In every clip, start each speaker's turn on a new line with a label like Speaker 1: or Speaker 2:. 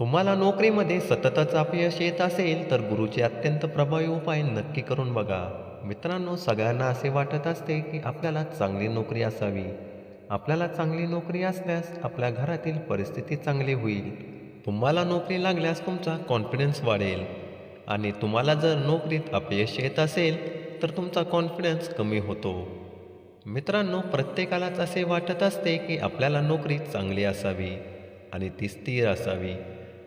Speaker 1: तुम्हाला नोकरीमध्ये सततच अपयश येत असेल तर गुरुचे अत्यंत प्रभावी उपाय नक्की करून बघा. मित्रांनो सगळ्यांना असे वाटत असते की आपल्याला चांगली नोकरी असावी. आपल्याला चांगली नोकरी असल्यास आपल्या घरातील परिस्थिती चांगली होईल. तुम्हाला नोकरी लागल्यास तुमचा कॉन्फिडन्स वाढेल. आणि तुम्हाला जर नोकरीत अपयश येत असेल तर तुमचा कॉन्फिडन्स कमी होतो. मित्रांनो प्रत्येकालाच असे वाटत असते की आपल्याला नोकरी चांगली असावी आणि ती स्थिर असावी.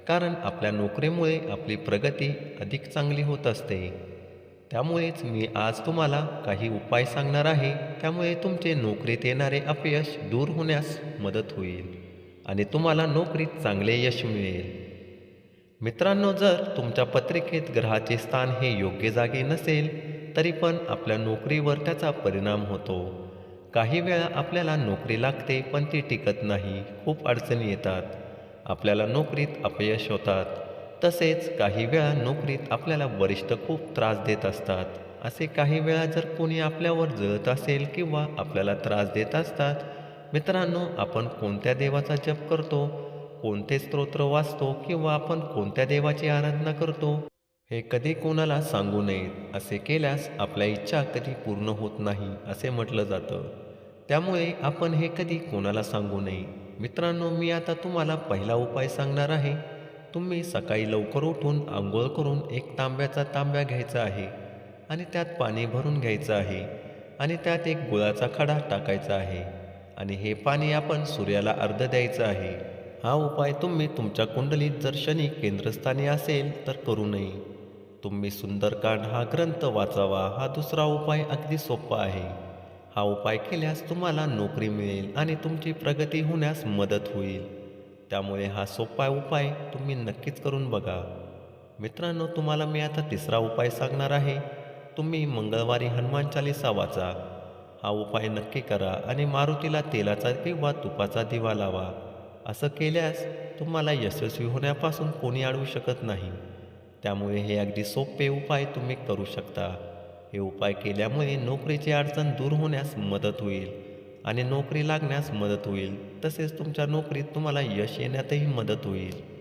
Speaker 1: कारण आपल्या नोकरीमुळे आपली प्रगती अधिक चांगली होत असते. त्यामुळेच मी आज तुम्हाला काही उपाय सांगणार आहे. त्यामुळे तुमचे नोकरीत येणारे अपयश दूर होण्यास मदत होईल आणि तुम्हाला नोकरीत चांगले यश मिळेल. मित्रांनो जर तुमच्या पत्रिकेत ग्रहाचे स्थान हे योग्य जागी नसेल तरी पण आपल्या नोकरीवर त्याचा परिणाम होतो. काही वेळा आपल्याला नोकरी लागते पण ती टिकत नाही. खूप अडचणी येतात. आपल्याला नोकरीत अपयश होतात. तसेच काही वेळा नोकरीत आपल्याला वरिष्ठ खूप त्रास देत असतात. असे काही वेळा जर कोणी आपल्यावर जळत असेल किंवा आपल्याला त्रास देत असतात मित्रांनो आपण कोणत्या देवाचा जप करतो? कोणते स्तोत्र वाचतो? किंवा आपण कोणत्या देवाची आराधना करतो? हे कधी कोणाला सांगू नयेत. असे केल्यास आपल्या इच्छा कधी पूर्ण होत नाही असे म्हटलं जातं. त्यामुळे आपण हे कधी कोणाला सांगू नये. मित्रांनो मी आता तुम्हाला पहिला उपाय सांगणार आहे. तुम्ही सकाळी लवकर उठून आंघोळ करून एक तांब्याचा तांब्या घ्यायचा आहे आणि त्यात पाणी भरून घ्यायचं आहे आणि त्यात एक गुळाचा खडा टाकायचा आहे आणि हे पाणी आपण सूर्याला अर्ध द्यायचं आहे. हा उपाय तुम्ही तुमच्या कुंडलीत जर शनी केंद्रस्थानी असेल तर करू नये. तुम्ही सुंदरकांड हा ग्रंथ वाचावा. हा दुसरा उपाय अगदी सोपा आहे. हा उपाय केल्यास तुम्हाला नोकरी मिळेल आणि तुमची प्रगती होण्यास मदत होईल. त्यामुळे हा सोपा उपाय तुम्ही नक्कीच करून बघा. मित्रांनो तुम्हाला मी आता तिसरा उपाय सांगणार आहे. तुम्ही मंगळवारी हनुमान चालिसा वाचा. हा उपाय नक्की करा आणि मारुतीला तेलाचा किंवा तुपाचा दिवा लावा. असं केल्यास तुम्हाला यशस्वी होण्यापासून कोणी अडवू शकत नाही. त्यामुळे हे अगदी सोपे उपाय तुम्ही करू शकता. हे उपाय केल्यामुळे नोकरीची अडचण दूर होण्यास मदत होईल आणि नोकरी लागण्यास मदत होईल. तसेच तुमच्या नोकरीत तुम्हाला यश येण्यातही मदत होईल.